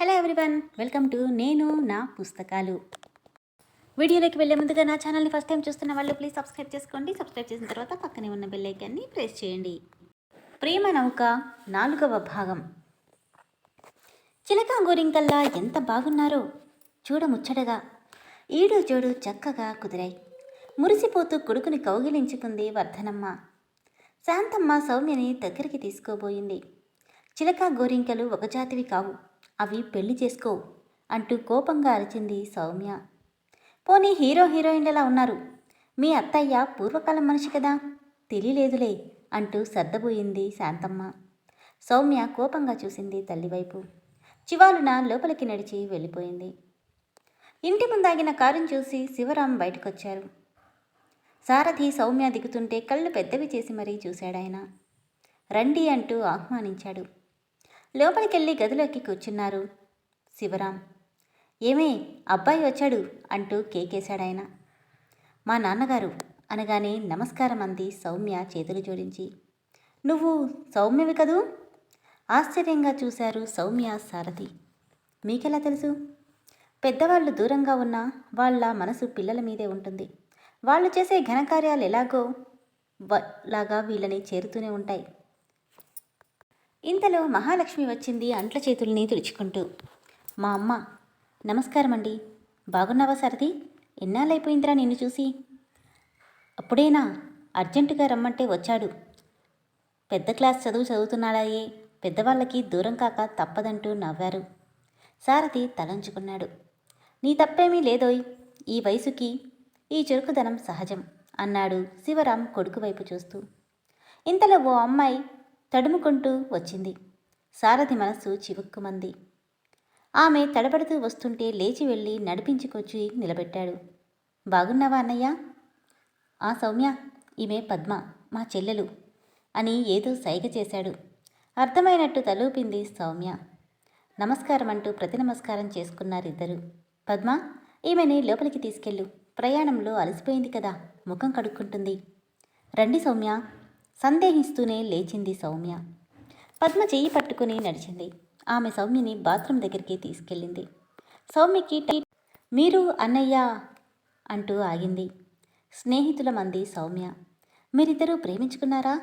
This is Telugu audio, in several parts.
హలో ఎవ్రీవన్ వెల్కమ్ టు నేను నా పుస్తకాలు. వీడియోలోకి వెళ్ళే ముందుగా నా ఛానల్ని ఫస్ట్ టైం చూస్తున్న వాళ్ళు ప్లీజ్ సబ్స్క్రైబ్ చేసుకోండి. సబ్స్క్రైబ్ చేసిన తర్వాత పక్కనే ఉన్న బెల్ ఐకాన్ని ప్రెస్ చేయండి. ప్రేమ నౌక నాలుగవ భాగం. చిలక గోరింకల్లా ఎంత బాగున్నారో చూడముచ్చటగా ఈడు జోడు చక్కగా కుదిరాయి. మురిసిపోతూ కొడుకుని కౌగిలించుకుంది వర్ధనమ్మ. శాంతమ్మ సౌమ్యని దగ్గరికి తీసుకోబోయింది. చిలక గోరింకలు ఒక జాతివి కావు. అవి పెళ్ళి చేసుకో అంటూ కోపంగా అరిచింది సౌమ్య. పోనీ హీరో హీరోయిన్లలా ఉన్నారు? మీ అత్తయ్య పూర్వకాలం మనిషి కదా? తెలియలేదులే అంటూ సర్దబోయింది శాంతమ్మ. సౌమ్య కోపంగా చూసింది తల్లివైపు. చివాలున లోపలికి నడిచి వెళ్ళిపోయింది. ఇంటి ముందాగిన కారుని చూసి శివరాం బయటకొచ్చారు. సారథి సౌమ్య దిగుతుంటే కళ్ళు పెద్దవి చేసి మరీ చూశాడాయన. రండి అంటూ ఆహ్వానించాడు. లోపలికెళ్ళి గదిలోకి కూర్చున్నారు శివరాం. ఏమే అబ్బాయి వచ్చాడు అంటూ కేకేశాడాయన. మా నాన్నగారు అనగానే నమస్కారం అంది సౌమ్య చేతులు జోడించి. నువ్వు సౌమ్యవి కదూ? ఆశ్చర్యంగా చూశారు సౌమ్య సారథి. మీకెలా తెలుసు? పెద్దవాళ్ళు దూరంగా ఉన్నా వాళ్ళ మనసు పిల్లల మీదే ఉంటుంది. వాళ్ళు చేసే ఘనకార్యాలు ఎలాగో లాగా వీళ్ళని చేరుతూనే ఉంటాయి. ఇంతలో మహాలక్ష్మి వచ్చింది అంట్ల చేతుల్ని తుడుచుకుంటూ. మా అమ్మ నమస్కారం అండి బాగున్నావా సరది ఎన్నాళ్ళైపోయిందిరా నిన్ను చూసి? అప్పుడేనా? అర్జెంటుగా రమ్మంటే వచ్చాడు. పెద్ద క్లాస్ చదువు చదువుతున్నాడాయే. పెద్దవాళ్ళకి దూరం కాక తప్పదంటూ నవ్వారు. సారథి తలంచుకున్నాడు. నీ తప్పేమీ లేదోయ్. ఈ వయసుకి ఈ చురుకుదనం సహజం అన్నాడు శివరాం కొడుకు వైపు చూస్తూ. ఇంతలో ఓ అమ్మాయి తడుముకుంటూ వచ్చింది. సారథి మనస్సు చివుక్కుమంది. ఆమె తడబడుతూ వస్తుంటే లేచి వెళ్ళి నడిపించుకొచ్చి నిలబెట్టాడు. బాగున్నావా అన్నయ్య? ఆ సౌమ్య ఈమె పద్మ మా చెల్లెలు అని ఏదో సైగ చేశాడు. అర్థమైనట్టు తలూపింది సౌమ్య. నమస్కారం అంటూ ప్రతి నమస్కారం చేసుకున్నారిద్దరు. పద్మ ఈమెని లోపలికి తీసుకెళ్ళు. ప్రయాణంలో అలసిపోయింది కదా ముఖం కడుక్కుంటుంది. రండి సౌమ్య సందేహిస్తూనే లేచింది సౌమ్య. పద్మ చెయ్యి పట్టుకుని నడిచింది. ఆమె సౌమ్యని బాత్రూమ్ దగ్గరికి తీసుకెళ్ళింది. సౌమ్యకి మీరు అన్నయ్య అంటూ ఆగింది. స్నేహితుల మంది సౌమ్య. మీరిద్దరూ ప్రేమించుకున్నారా?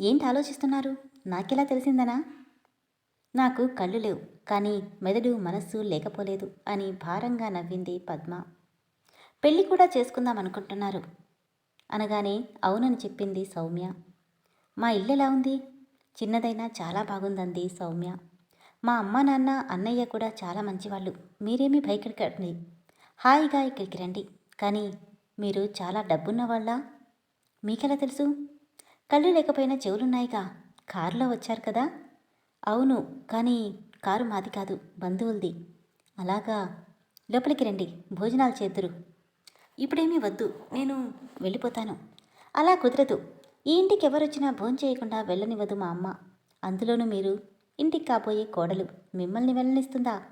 ఏంటి ఆలోచిస్తున్నారు? నాకెలా తెలిసిందనా? నాకు కళ్ళు లేవు కానీ మెదడు మనస్సు లేకపోలేదు అని భారంగా నవ్వింది పద్మ. పెళ్ళి కూడా చేసుకుందాం అనుకుంటున్నారు. అనగానే అవునని చెప్పింది సౌమ్య. మా ఇల్లు ఎలా ఉంది? చిన్నదైనా చాలా బాగుందంది సౌమ్య. మా అమ్మ నాన్న అన్నయ్య కూడా చాలా మంచివాళ్ళు. మీరేమీ భయపడకండి. హాయిగా ఇక్కడికి రండి. కానీ మీరు చాలా డబ్బున్న వాళ్ళ మీకెలా తెలుసు? కళ్ళు లేకపోయినా చెవులున్నాయిగా. కారులో వచ్చారు కదా? అవును కానీ కారు మాది కాదు బంధువులది. అలాగా. లోపలికి రండి. భోజనాలు చేద్దురు. ఇప్పుడేమీ వద్దు నేను వెళ్ళిపోతాను. అలా కుదరదు. ఈ ఇంటికి ఎవరొచ్చినా భోంచేయకుండా వెళ్ళనివ్వదు మా అమ్మ. అందులోనూ మీరు ఇంటికి కాబోయే కోడలు మిమ్మల్ని వెళ్ళనిస్తుందా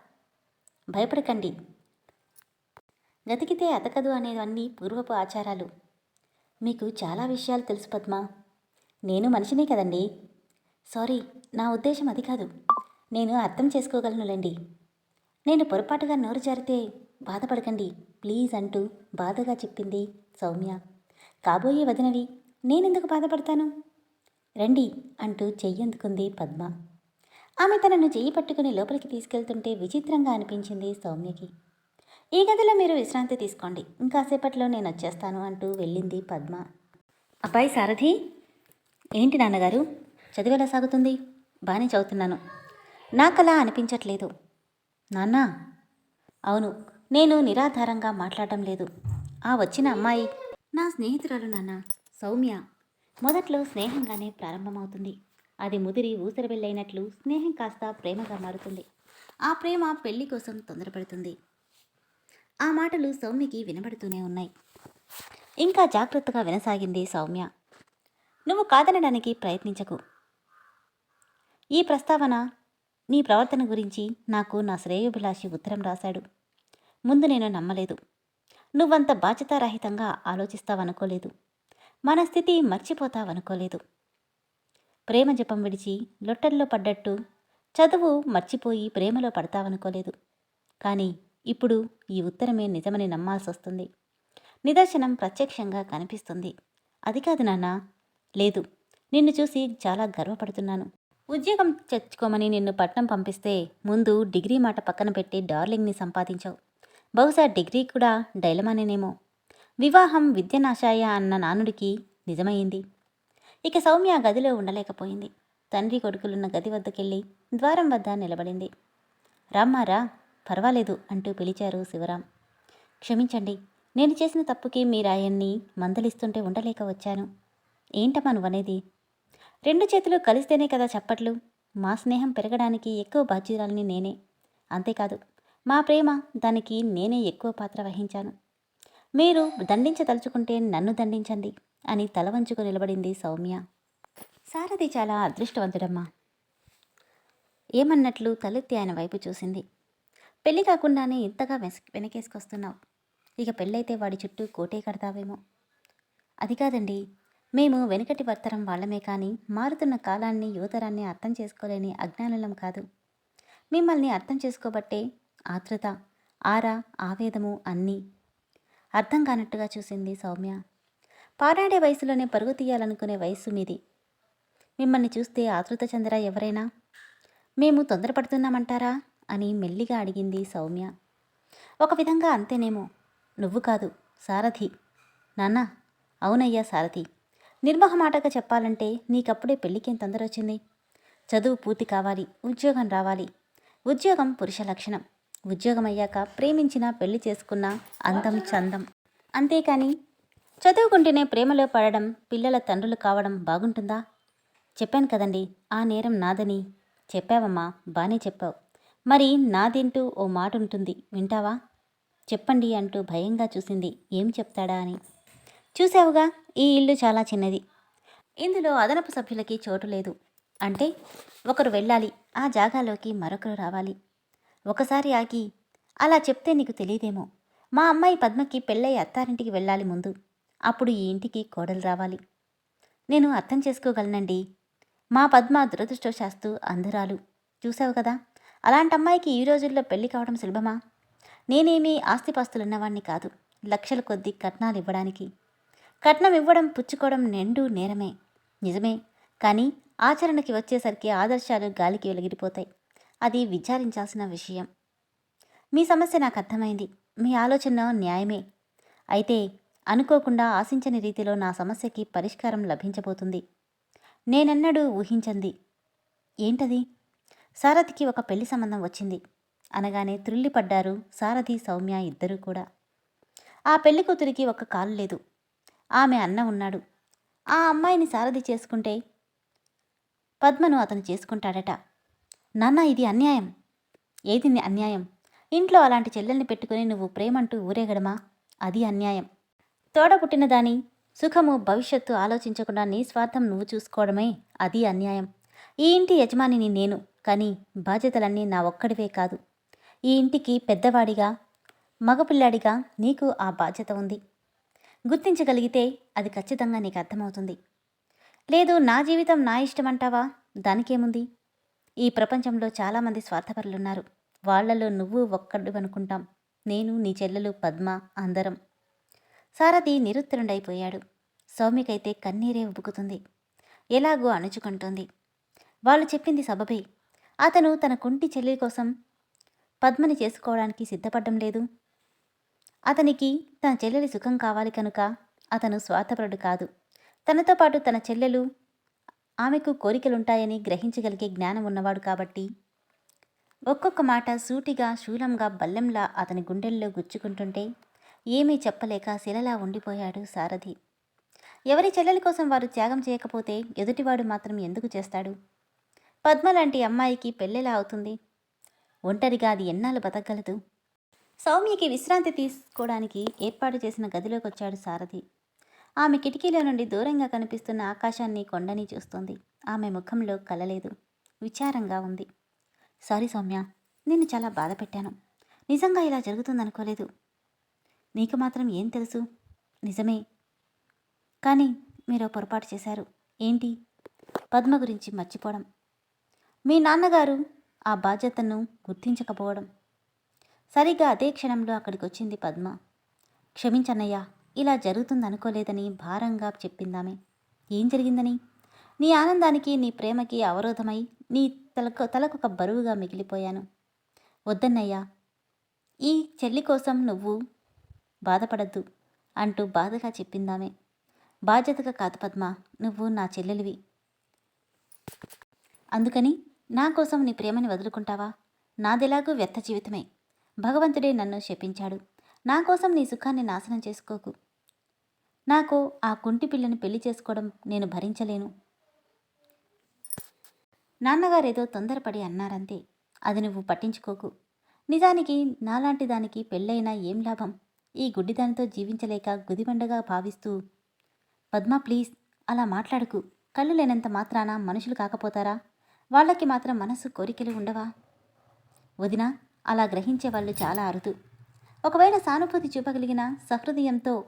భయపడకండి. గతికితే అతకదు అనేవన్నీ పూర్వపు ఆచారాలు. మీకు చాలా విషయాలు తెలుసు పద్మ. నేను మనిషినే కదండి. సారీ నా ఉద్దేశం అది కాదు. నేను అర్థం చేసుకోగలనులేండి నేను పొరపాటుగా నోరు జారితే బాధపడకండి. ప్లీజ్ అంటూ బాధగా చెప్పింది సౌమ్య. కాబోయే వదినవి నేనెందుకు బాధపడతాను? రండి అంటూ చెయ్యందుకుంది పద్మ. ఆమె తనను చెయ్యి పట్టుకుని లోపలికి తీసుకెళ్తుంటే విచిత్రంగా అనిపించింది సౌమ్యకి. ఈ గదిలో మీరు విశ్రాంతి తీసుకోండి. ఇంకాసేపట్లో నేను వచ్చేస్తాను అంటూ వెళ్ళింది పద్మ. అబ్బాయి సారథి ఏంటి నాన్నగారు? చదివేలా సాగుతుంది? బాగానే చదువుతున్నాను. నాకలా అనిపించట్లేదు. నాన్నా? అవును నేను నిరాధారంగా మాట్లాడటం లేదు. ఆ వచ్చిన అమ్మాయి నా స్నేహితురాలు నాన్న సౌమ్య. మొదట్లో స్నేహంగానే ప్రారంభమవుతుంది. అది ముదిరి ఊసరబెల్లైనట్లు స్నేహం కాస్త ప్రేమగా మారుతుంది. ఆ ప్రేమ పెళ్ళి కోసం తొందరపడుతుంది. ఆ మాటలు సౌమ్యకి వినబడుతూనే ఉన్నాయి. ఇంకా జాగ్రత్తగా వినసాగింది సౌమ్య. నువ్వు కాదనడానికి ప్రయత్నించకు. ఈ ప్రస్తావన నీ ప్రవర్తన గురించి నాకు నా శ్రేయోభిలాషి ఉత్తరం రాశాడు. ముందు నేను నమ్మలేదు. నువ్వంత బాధ్యతారహితంగా ఆలోచిస్తావనుకోలేదు. మన స్థితి మర్చిపోతావనుకోలేదు. ప్రేమ జపం విడిచి లొట్టల్లో పడ్డట్టు చదువు మర్చిపోయి ప్రేమలో పడతావనుకోలేదు. కానీ ఇప్పుడు ఈ ఉత్తరమే నిజమని నమ్మాల్సి వస్తుంది నిదర్శనం ప్రత్యక్షంగా కనిపిస్తుంది. అది కాదు నాన్న లేదు. నిన్ను చూసి చాలా గర్వపడుతున్నాను. ఉద్యోగం తెచ్చుకోమని నిన్ను పట్నం పంపిస్తే ముందు డిగ్రీ మాట పక్కన పెట్టి డార్లింగ్ని సంపాదించావు. బహుశా డిగ్రీ కూడా డైలమానేనేమో. వివాహం విద్యనాశాయ అన్న నానుడికి నిజమైంది ఇక సౌమ్య గదిలో ఉండలేకపోయింది. తండ్రి కొడుకులున్న గది వద్దకెళ్ళి ద్వారం వద్ద నిలబడింది. రామ్మారా పర్వాలేదు అంటూ పిలిచారు శివరాం. క్షమించండి. నేను చేసిన తప్పుకి మీరాయన్ని మందలిస్తుంటే ఉండలేక వచ్చాను. ఏంటమ్మా నువ్వనేది? రెండు చేతులు కలిస్తేనే కదా చప్పట్లు. మా స్నేహం పెరగడానికి ఎక్కువ బాధ్యురాలని నేనే. అంతేకాదు మా ప్రేమ దానికి నేనే ఎక్కువ పాత్ర వహించాను. మీరు దండించదలుచుకుంటే నన్ను దండించండి అని తల వంచుకు నిలబడింది సౌమ్య. సారథి చాలా అదృష్టవంతుడమ్మా. ఏమన్నట్లు తలెత్తి ఆయన వైపు చూసింది. పెళ్ళి కాకుండానే ఇంతగా వెస్ వెనకేసుకొస్తున్నావు. ఇక పెళ్ళైతే వాడి చుట్టూ కోటే కడతావేమో. అది కాదండి మేము వెనుకటి వర్తరం వాళ్ళమే కానీ మారుతున్న కాలాన్ని యువతరాన్ని అర్థం చేసుకోలేని అజ్ఞానులం కాదు. మిమ్మల్ని అర్థం చేసుకోబట్టే ఆతృత ఆరా ఆవేదము అన్నీ అర్థం కానట్టుగా చూసింది సౌమ్య. పారాడే వయసులోనే పరుగు తీయాలనుకునే వయస్సు మీది. మిమ్మల్ని చూస్తే ఆతృత చంద్ర ఎవరైనా? మేము తొందరపడుతున్నామంటారా? అని మెల్లిగా అడిగింది సౌమ్య. ఒక విధంగా అంతేనేమో. నువ్వు కాదు సారథి. నాన్న అవునయ్యా సారథి. నిర్మహమాటగా చెప్పాలంటే నీకప్పుడే పెళ్ళికేం తొందర వచ్చింది చదువు పూర్తి కావాలి ఉద్యోగం రావాలి. ఉద్యోగం పురుష లక్షణం. ఉద్యోగం అయ్యాక ప్రేమించిన పెళ్ళి చేసుకున్న అందం చందం. అంతేకాని చదువుకుంటేనే ప్రేమలో పడడం పిల్లల తండ్రులు కావడం బాగుంటుందా? చెప్పాను కదండి ఆ నేరం నాదని. చెప్పావమ్మా బానే చెప్పావు. మరి నాదింటూ ఓ మాట ఉంటుంది వింటావా? చెప్పండి అంటూ భయంగా చూసింది. ఏం చెప్తాడా అని. చూసావుగా ఈ ఇల్లు చాలా చిన్నది. ఇందులో అదనపు సభ్యులకి చోటు లేదు. అంటే ఒకరు వెళ్ళాలి ఆ జాగాలోకి మరొకరు రావాలి. ఒకసారి ఆగి అలా చెప్తే నీకు తెలియదేమో. మా అమ్మాయి పద్మకి పెళ్ళై అత్తారింటికి వెళ్ళాలి ముందు. అప్పుడు ఈ ఇంటికి కోడలు రావాలి. నేను అర్థం చేసుకోగలనండి. మా పద్మ దురదృష్టవశాస్తు అందరాలు చూసావు కదా? అలాంటి అమ్మాయికి ఈ రోజుల్లో పెళ్ళి కావడం సులభమా? నేనేమీ ఆస్తిపాస్తులున్నవాణ్ణి కాదు. లక్షల కొద్దీ కట్నాలు ఇవ్వడానికి. కట్నం ఇవ్వడం పుచ్చుకోవడం నిండు నేరమే. నిజమే. కానీ ఆచరణకి వచ్చేసరికి ఆదర్శాలు గాలికి వెలిగిపోతాయి. అది విచారించాల్సిన విషయం. మీ సమస్య నాకు అర్థమైంది. మీ ఆలోచన న్యాయమే. అయితే అనుకోకుండా ఆశించని రీతిలో నా సమస్యకి పరిష్కారం లభించబోతుంది. నేనెన్నడూ ఊహించంది. ఏంటది? సారథికి ఒక పెళ్ళి సంబంధం వచ్చింది. అనగానే త్రుల్లిపడ్డారు సారథి సౌమ్య ఇద్దరూ కూడా. ఆ పెళ్ళి కూతురికి ఒక కాలు లేదు. ఆమె అన్న ఉన్నాడు. ఆ అమ్మాయిని సారథి చేసుకుంటే పద్మను అతను చేసుకుంటాడట. నాన్న ఇది అన్యాయం. ఏది అన్యాయం? ఇంట్లో అలాంటి చెల్లెల్ని పెట్టుకుని నువ్వు ప్రేమంటూ ఊరేగడమా? అది అన్యాయం. తోడబుట్టిన దాని సుఖము భవిష్యత్తు ఆలోచించకుండా నీ స్వార్థం నువ్వు చూసుకోవడమే అది అన్యాయం. ఈ ఇంటి యజమానిని నేను కానీ బాధ్యతలన్నీ నా ఒక్కడివే కాదు. ఈ ఇంటికి పెద్దవాడిగా మగపిల్లాడిగా నీకు ఆ బాధ్యత ఉంది. గుర్తించగలిగితే అది ఖచ్చితంగా నీకు అర్థమవుతుంది. లేదు నా జీవితం నా ఇష్టమంటావా దానికేముంది? ఈ ప్రపంచంలో చాలామంది స్వార్థపరులున్నారు. వాళ్ళలో నువ్వు ఒక్కడు అనుకుంటాం. నేను నీ చెల్లెలు పద్మ అందరం. సారథి నిరుత్తరుడైపోయాడు. సౌమ్యకైతే కన్నీరే ఉబుకుతుంది. ఎలాగో అణుచుకుంటుంది. వాళ్ళు చెప్పింది సబబే. అతను తన కుంటి చెల్లి కోసం పద్మని చేసుకోవడానికి సిద్ధపడడం లేదు. అతనికి తన చెల్లెలి సుఖం కావాలి కనుక అతను స్వార్థపరుడు కాదు. తనతో పాటు తన చెల్లెలు ఆమెకు కోరికలుంటాయని గ్రహించగలిగే జ్ఞానం ఉన్నవాడు కాబట్టి. ఒక్కొక్క మాట సూటిగా శూలంగా బల్లెంలా అతని గుండెల్లో గుచ్చుకుంటుంటే ఏమీ చెప్పలేక శిలలా ఉండిపోయాడు సారథి. ఎవరి చెల్లెలి కోసం వారు త్యాగం చేయకపోతే ఎదుటివాడు మాత్రం ఎందుకు చేస్తాడు? పద్మ లాంటి అమ్మాయికి పెళ్ళెలా అవుతుంది? ఒంటరిగా అది ఎన్నాళ్ళు బతకగలదు? సౌమ్యకి విశ్రాంతి తీసుకోవడానికి ఏర్పాటు చేసిన గదిలోకి వచ్చాడు సారథి. ఆమె కిటికీలో నుండి దూరంగా కనిపిస్తున్న ఆకాశాన్ని కొండని చూస్తుంది. ఆమె ముఖంలో కలలేదు. విచారంగా ఉంది. సారీ సౌమ్య నిన్ను చాలా బాధ పెట్టాను. నిజంగా ఇలా జరుగుతుందనుకోలేదు. నీకు మాత్రం ఏం తెలుసు? నిజమే. కానీ మీరు పొరపాటు చేశారు. ఏంటి? పద్మ గురించి మర్చిపోవడం. మీ నాన్నగారు ఆ బాధ్యతను గుర్తించకపోవడం. సరిగ్గా అదే క్షణంలో అక్కడికి వచ్చింది పద్మ. క్షమించన్నయ్యా ఇలా జరుగుతుందనుకోలేదని భారంగా చెప్పిందామె. ఏం జరిగిందని? నీ ఆనందానికి నీ ప్రేమకి అవరోధమై నీ తలకు తలకొక బరువుగా మిగిలిపోయాను. వద్దన్నయ్యా ఈ చెల్లి కోసం నువ్వు బాధపడద్దు అంటూ బాధగా చెప్పిందామె. బాధ్యతగా కాదు పద్మ నువ్వు నా చెల్లెలివి. అందుకని నా కోసం నీ ప్రేమని వదులుకుంటావా? నాదెలాగూ వ్యర్థ జీవితమే. భగవంతుడే నన్ను శపించాడు. నా కోసం నీ సుఖాన్ని నాశనం చేసుకోకు. నాకు ఆ కుంటి పిల్లని పెళ్ళి చేసుకోవడం నేను భరించలేను. నాన్నగారేదో తొందరపడి అన్నారంతే. అది నువ్వు పట్టించుకోకు. నిజానికి నాలాంటి దానికి పెళ్ళైనా ఏం లాభం? ఈ గుడ్డిదానితో జీవించలేక గుదిబండగా భావిస్తూ పద్మ ప్లీజ్ అలా మాట్లాడుకు. కళ్ళు లేనంత మాత్రాన మనుషులు కాకపోతారా? వాళ్ళకి మాత్రం మనసు కోరికలు ఉండవా? వదినా అలా గ్రహించే వాళ్ళు చాలా అరుదు. ఒకవేళ సానుభూతి చూపగలిగిన సహృదయంతో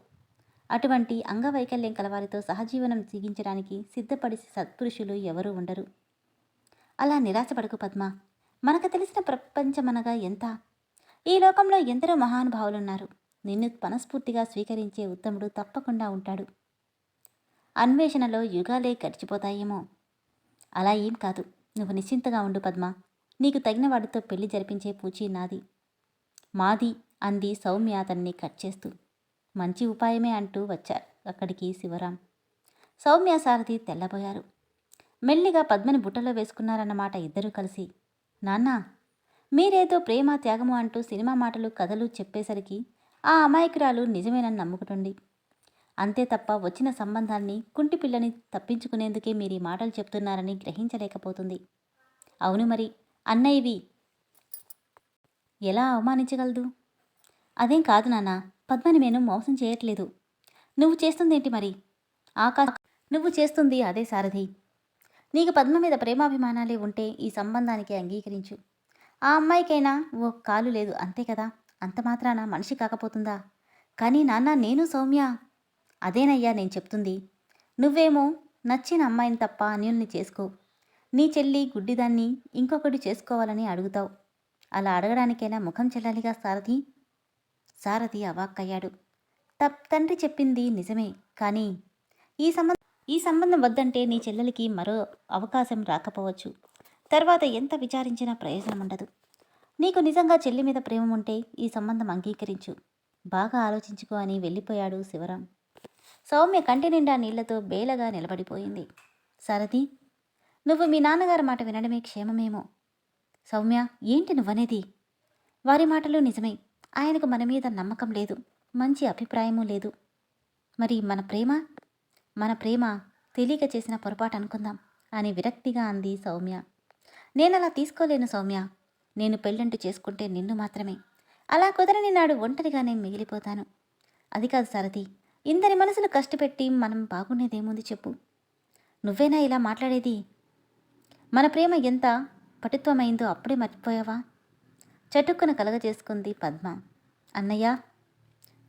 అటువంటి అంగవైకల్యం కలవారితో సహజీవనం జీవించడానికి సిద్ధపడి సత్పురుషులు ఎవరూ ఉండరు. అలా నిరాశపడకు పద్మ. మనకు తెలిసిన ప్రపంచమనగా ఎంత? ఈ లోకంలో ఎందరో మహానుభావులున్నారు. నిన్ను మనస్ఫూర్తిగా స్వీకరించే ఉత్తముడు తప్పకుండా ఉంటాడు. అన్వేషణలో యుగాలే గడిచిపోతాయేమో. అలా ఏం కాదు. నువ్వు నిశ్చింతగా ఉండు పద్మ. నీకు తగిన వాడితో పెళ్ళి జరిపించే పూచి నాది. మాది అంది సౌమ్య అతన్ని కట్ చేస్తూ. మంచి ఉపాయమే అంటూ వచ్చారు అక్కడికి శివరాం. సౌమ్య సారథి తెల్లబోయారు. మెల్లిగా పద్మని బుట్టలో వేసుకున్నారన్నమాట ఇద్దరూ కలిసి. నాన్నా మీరేదో ప్రేమ త్యాగము అంటూ సినిమా మాటలు కథలు చెప్పేసరికి ఆ అమాయకురాలు నిజమేనని నమ్ముకుంటుంది. అంతే తప్ప వచ్చిన సంబంధాన్ని కుంటి పిల్లని తప్పించుకునేందుకే మీరు ఈ మాటలు చెప్తున్నారని గ్రహించలేకపోతుంది. అవును మరి అన్నయ్యవి ఎలా అవమానించగలదు? అదేం కాదు నాన్న పద్మని నేను మోసం చేయట్లేదు. నువ్వు చేస్తుందేంటి మరి? ఆకాశ నువ్వు చేస్తుంది అదే సారథి. నీకు పద్మ మీద ప్రేమాభిమానాలే ఉంటే ఈ సంబంధానికి అంగీకరించు. ఆ అమ్మాయికైనా ఓ కాలు లేదు అంతే కదా? అంత మాత్రాన? మనిషి కాకపోతుందా? కానీ నాన్న నేను సౌమ్య. అదేనయ్యా నేను చెప్తుంది. నువ్వేమో నచ్చిన అమ్మాయిని తప్ప అన్యుల్ని చేసుకో. నీ చెల్లి గుడ్డిదాన్ని ఇంకొకటి చేసుకోవాలని అడుగుతావు. అలా అడగడానికైనా ముఖం చెల్లాలిగా సారథి. సారథి అవాక్కయ్యాడు. తప్ తండ్రి చెప్పింది నిజమే కానీ ఈ సంబంధం ఈ సంబంధం వద్దంటే నీ చెల్లెలికి మరో అవకాశం రాకపోవచ్చు. తర్వాత ఎంత విచారించినా ప్రయోజనం ఉండదు. నీకు నిజంగా చెల్లి మీద ప్రేమ ఉంటే ఈ సంబంధం అంగీకరించు. బాగా ఆలోచించుకో అని వెళ్ళిపోయాడు శివరాం. సౌమ్య కంటి నిండా నీళ్ళతో బేలగా నిలబడిపోయింది. సారథి నువ్వు మీ నాన్నగారి మాట వినడమే క్షేమమేమో. సౌమ్య ఏంటి నువ్వనేది? వారి మాటలు నిజమే. ఆయనకు మన మీద నమ్మకం లేదు మంచి అభిప్రాయమూ లేదు. మరి మన ప్రేమ? మన ప్రేమ తెలియక చేసిన పొరపాటు అనుకుందాం అని విరక్తిగా అంది సౌమ్య. నేనలా తీసుకోలేను సౌమ్య. నేను పెళ్ళంటూ చేసుకుంటే నిన్ను మాత్రమే. అలా కుదరని నాడు ఒంటరిగానే మిగిలిపోతాను. అది కాదు సారథి ఇందరి మనసులు కష్టపెట్టి మనం బాగుండేదేముంది చెప్పు. నువ్వేనా ఇలా మాట్లాడేది? మన ప్రేమ ఎంత పటుత్వమైందో అప్పుడే మర్చిపోయావా? చటుక్కున కలగజేసుకుంది పద్మ. అన్నయ్య!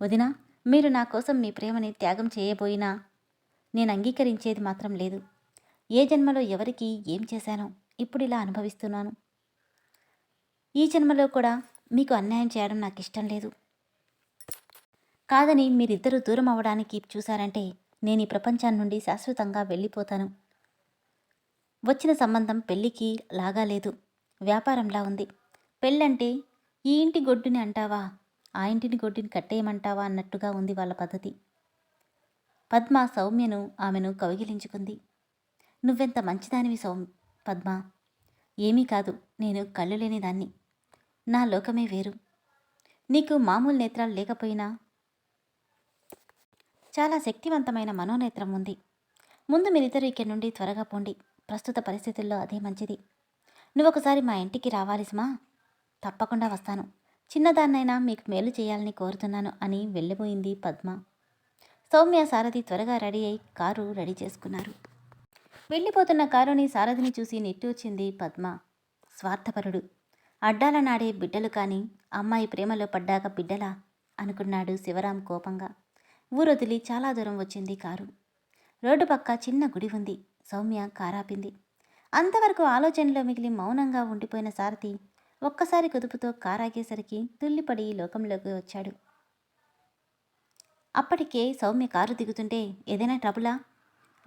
వదిన మీరు నా కోసం మీ ప్రేమని త్యాగం చేయబోయినా నేను అంగీకరించేది మాత్రం లేదు. ఏ జన్మలో ఎవరికి ఏం చేశానో ఇప్పుడు ఇలా అనుభవిస్తున్నాను. ఈ జన్మలో కూడా మీకు అన్యాయం చేయడం నాకు ఇష్టం లేదు. కాదని మీరిద్దరూ దూరం అవ్వడానికి చూశారంటే నేను ఈ ప్రపంచం నుండి శాశ్వతంగా వెళ్ళిపోతాను. వచ్చిన సంబంధం పెళ్ళికి లాగా లేదు వ్యాపారంలా ఉంది. పెళ్ళంటే ఈ ఇంటి గొడ్డుని అంటావా? ఆ ఇంటిని గొడ్డుని కట్టేయమంటావా? అన్నట్టుగా ఉంది వాళ్ళ పద్ధతి. పద్మ సౌమ్యను ఆమెను కౌగిలించుకుంది. నువ్వెంత మంచిదానివి సౌమ్ పద్మ? ఏమీ కాదు నేను కళ్ళు లేని దాన్ని నా లోకమే వేరు. నీకు మామూలు నేత్రాలు లేకపోయినా చాలా శక్తివంతమైన మనోనేత్రం ఉంది. ముందు మీరిద్దరు ఇక్కడి నుండి త్వరగా పోండి. ప్రస్తుత పరిస్థితుల్లో అదే మంచిది. నువ్వు ఒకసారి మా ఇంటికి రావాలి సుమా. తప్పకుండా వస్తాను. చిన్నదాన్నైనా మీకు మేలు చేయాలని కోరుతున్నాను అని వెళ్ళిపోయింది పద్మ. సౌమ్య సారథి త్వరగా రెడీ అయి కారు రెడీ చేసుకున్నారు. వెళ్ళిపోతున్న కారుని సారథిని చూసి నెట్టూచింది పద్మ. స్వార్థపరుడు. అడ్డాల నాడే బిడ్డలు కానీ అమ్మాయి ప్రేమలో పడ్డాక బిడ్డలా అనుకున్నాడు శివరాం కోపంగా. ఊరొదిలి చాలా దూరం వచ్చింది కారు. రోడ్డు పక్క చిన్న గుడి ఉంది. సౌమ్య కారాపింది. అంతవరకు ఆలోచనలో మిగిలి మౌనంగా ఉండిపోయిన సారథి ఒక్కసారి కుదుపుతో కారాగేసరికి తుల్లిపడి లోకంలోకి వచ్చాడు. అప్పటికే సౌమ్య కారు దిగుతుంటే ఏదైనా ట్రబులా?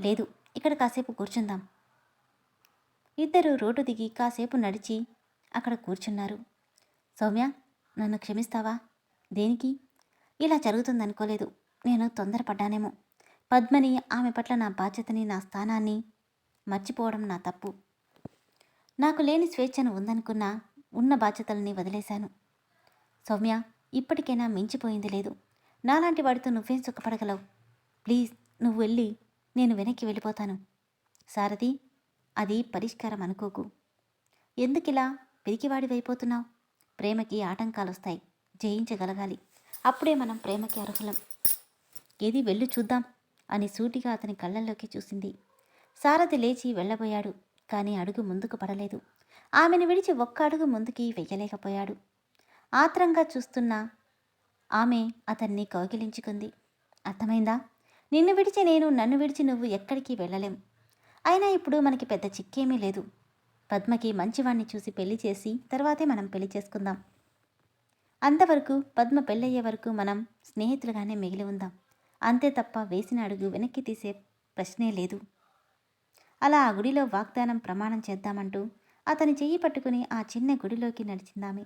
లేదు ఇక్కడ కాసేపు కూర్చుందాం. ఇద్దరు రోడ్డు దిగి కాసేపు నడిచి అక్కడ కూర్చున్నారు. సౌమ్య నన్ను క్షమిస్తావా? దేనికి? ఇలా జరుగుతుందనుకోలేదు. నేను తొందరపడ్డానేమో. పద్మని ఆమె పట్ల నా బాధ్యతని నా స్థానాన్ని మర్చిపోవడం నా తప్పు. నాకు లేని స్వేచ్ఛను ఉందనుకున్నా ఉన్న బాధ్యతల్ని వదిలేశాను. సౌమ్య ఇప్పటికైనా మించిపోయింది లేదు. నాలాంటి వాడితో నువ్వేం సుఖపడగలవు? ప్లీజ్ నువ్వు వెళ్ళి నేను వెనక్కి వెళ్ళిపోతాను. సారథి అది పరిష్కారం అనుకోకు. ఎందుకిలా పిరికివాడివైపోతున్నావు? ప్రేమకి ఆటంకాలు వస్తాయి జయించగలగాలి. అప్పుడే మనం ప్రేమకి అర్హులం. ఏది వెళ్ళి చూద్దాం అని సూటిగా అతని కళ్ళల్లోకి చూసింది. సారథి లేచి వెళ్ళబోయాడు కానీ అడుగు ముందుకు పడలేదు. ఆమెను విడిచి ఒక్క అడుగు ముందుకి వెయ్యలేకపోయాడు. ఆత్రంగా చూస్తున్న ఆమె అతన్ని కౌగిలించుకుంది. అర్థమైందా? నిన్ను విడిచి నేను నన్ను విడిచి నువ్వు ఎక్కడికి వెళ్ళలేం. అయినా ఇప్పుడు మనకి పెద్ద చిక్కేమీ లేదు. పద్మకి మంచివాణ్ణి చూసి పెళ్ళి చేసి తర్వాతే మనం పెళ్ళి చేసుకుందాం. అంతవరకు పద్మ పెళ్ళయ్యే వరకు మనం స్నేహితులుగానే మిగిలి ఉందాం. అంతే తప్ప వేసిన అడుగు వెనక్కి తీసే ప్రశ్నే లేదు. అలా ఆ గుడిలో వాగ్దానం ప్రమాణం చేద్దామంటూ అతని చెయ్యి పట్టుకుని ఆ చిన్న గుడిలోకి నడిచిందామె.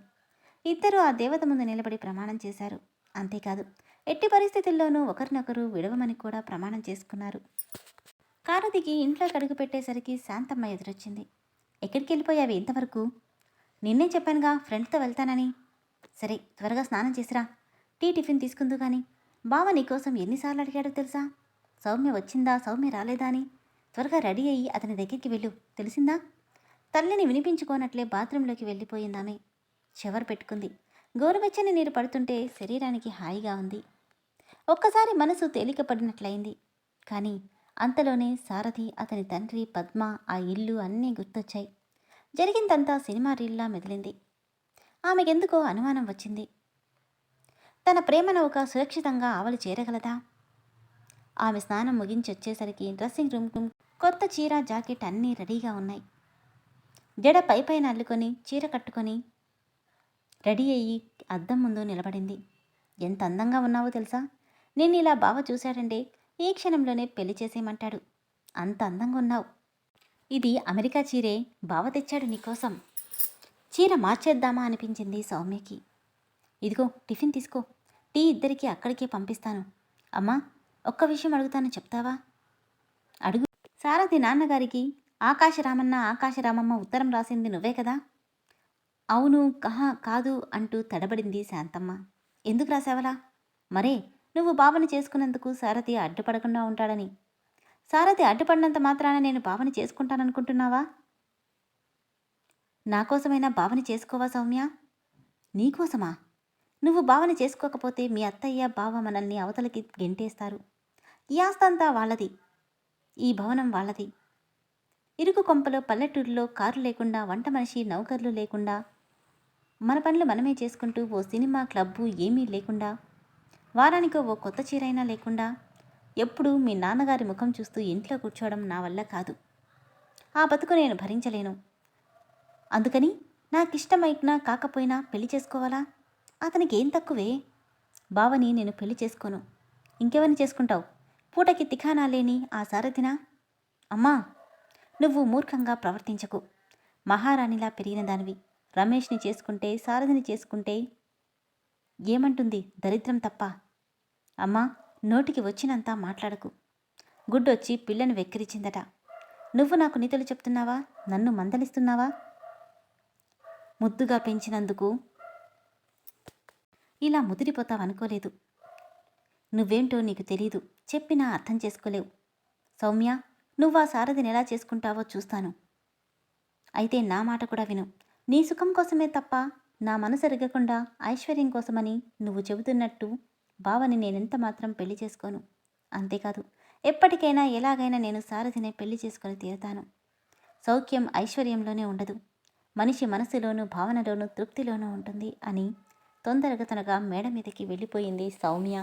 ఇద్దరూ ఆ దేవత ముందు నిలబడి ప్రమాణం చేశారు. అంతేకాదు ఎట్టి పరిస్థితుల్లోనూ ఒకరినొకరు విడవమని కూడా ప్రమాణం చేసుకున్నారు. కారు దిగి ఇంట్లోకి అడుగు పెట్టేసరికి శాంతమ్మ ఎదురొచ్చింది. ఎక్కడికి వెళ్ళిపోయావి ఇంతవరకు? నిన్నే చెప్పానుగా ఫ్రెండ్తో వెళ్తానని. సరే త్వరగా స్నానం చేసిరా. టీ టిఫిన్ తీసుకుందు కానీ బావ నీకోసం ఎన్నిసార్లు అడిగాడో తెలుసా? సౌమ్య వచ్చిందా? సౌమ్య రాలేదా అని. త్వరగా రెడీ అయ్యి అతని దగ్గరికి వెళ్ళు. తెలిసిందా? తల్లిని వినిపించుకోనట్లే బాత్రూంలోకి వెళ్ళిపోయిందామె. షవర్ పెట్టుకుంది. గోరువెచ్చని నీరు పడుతుంటే శరీరానికి హాయిగా ఉంది. ఒక్కసారి మనసు తేలికపడినట్లయింది. కానీ అంతలోనే సారథి అతని తండ్రి పద్మ ఆ ఇల్లు అన్నీ గుర్తొచ్చాయి. జరిగిందంతా సినిమా రీల్లా మెదిలింది. ఆమెకెందుకో అనుమానం వచ్చింది. తన ప్రేమ నౌక సురక్షితంగా ఆవలి చేరగలదా? ఆమె స్నానం ముగించి వచ్చేసరికి డ్రెస్సింగ్ రూమ్ కొత్త చీర జాకెట్ అన్నీ రెడీగా ఉన్నాయి. జడ పై పైన అల్లుకొని చీర కట్టుకొని రెడీ అయ్యి అద్దం ముందు నిలబడింది. ఎంత అందంగా ఉన్నావో తెలుసా? నిన్ను ఇలా బావ చూశాడంటే ఈ క్షణంలోనే పెళ్ళి చేసేయమంటాడు. అంత అందంగా ఉన్నావు. ఇది అమెరికా చీరే బావ తెచ్చాడు నీకోసం. చీర మార్చేద్దామా? అనిపించింది సౌమ్యకి. ఇదిగో టిఫిన్ తీసుకో. టీ ఇద్దరికి అక్కడికే పంపిస్తాను. అమ్మా ఒక్క విషయం అడుగుతాను చెప్తావా? అడుగు. సారథి నాన్నగారికి ఆకాశరామన్న ఆకాశరామమ్మ ఉత్తరం రాసింది నువ్వే కదా? అవును కహా కాదు అంటూ తడబడింది శాంతమ్మ. ఎందుకు రాసావలా? మరే నువ్వు బావని చేసుకున్నందుకు సారథి అడ్డుపడకుండా ఉంటాడని. సారథి అడ్డుపడినంత మాత్రాన నేను బావని చేసుకుంటాననుకుంటున్నావా? నా కోసమైనా బావని చేసుకోవా సౌమ్య? నీకోసమా నువ్వు బావని చేసుకోకపోతే మీ అత్తయ్య బావ మనల్ని అవతలకి గెంటేస్తారు. ఈ ఆస్తంతా వాళ్ళది. ఈ భవనం వాళ్ళది. ఇరుకు కొంపలో పల్లెటూరులో కారు లేకుండా వంట మనిషి నౌకర్లు లేకుండా మన పనులు మనమే చేసుకుంటూ ఓ సినిమా క్లబ్బు ఏమీ లేకుండా వారానికో ఓ కొత్త చీరైనా లేకుండా ఎప్పుడూ మీ నాన్నగారి ముఖం చూస్తూ ఇంట్లో కూర్చోవడం నా వల్ల కాదు. ఆ బతుకు నేను భరించలేను. అందుకని నాకిష్టమైనా కాకపోయినా పెళ్ళి చేసుకోవాలా? అతనికి ఏం తక్కువే? బావని నేను పెళ్ళి చేసుకోను. ఇంకెవరిని చేసుకుంటావు? పూటకి తిఖానా లేని ఆ సారథినా? అమ్మా! నువ్వు మూర్ఖంగా ప్రవర్తించకు. మహారాణిలా పెరిగిన దానివి. రమేష్ని చేసుకుంటే సారథిని చేసుకుంటే ఏమంటుంది? దరిద్రం తప్ప. అమ్మా నోటికి వచ్చినంత మాట్లాడకు. గుడ్డొచ్చి పిల్లను వెక్కిరించిందట నువ్వు నాకు నీతులు చెప్తున్నావా? నన్ను మందలిస్తున్నావా? ముద్దుగా పెంచినందుకు ఇలా ముదిరిపోతావనుకోలేదు నువ్వేంటో నీకు తెలీదు. చెప్పినా అర్థం చేసుకోలేవు. సౌమ్య నువ్వు ఆ సారథిని ఎలా చేసుకుంటావో చూస్తాను. అయితే నా మాట కూడా విను. నీ సుఖం కోసమే తప్ప నా మనసు ఎరగకుండా ఐశ్వర్యం కోసమని నువ్వు చెబుతున్నట్టు బావని నేనెంత మాత్రం పెళ్ళి చేసుకోను. అంతేకాదు ఎప్పటికైనా ఎలాగైనా నేను సారథినే పెళ్ళి చేసుకొని తీరుతాను. సౌఖ్యం ఐశ్వర్యంలోనే ఉండదు. మనిషి మనసులోనూ భావనలోనూ తృప్తిలోనూ ఉంటుంది అని తొందరగా తనగా మేడ మీదకి వెళ్ళిపోయింది సౌమ్య.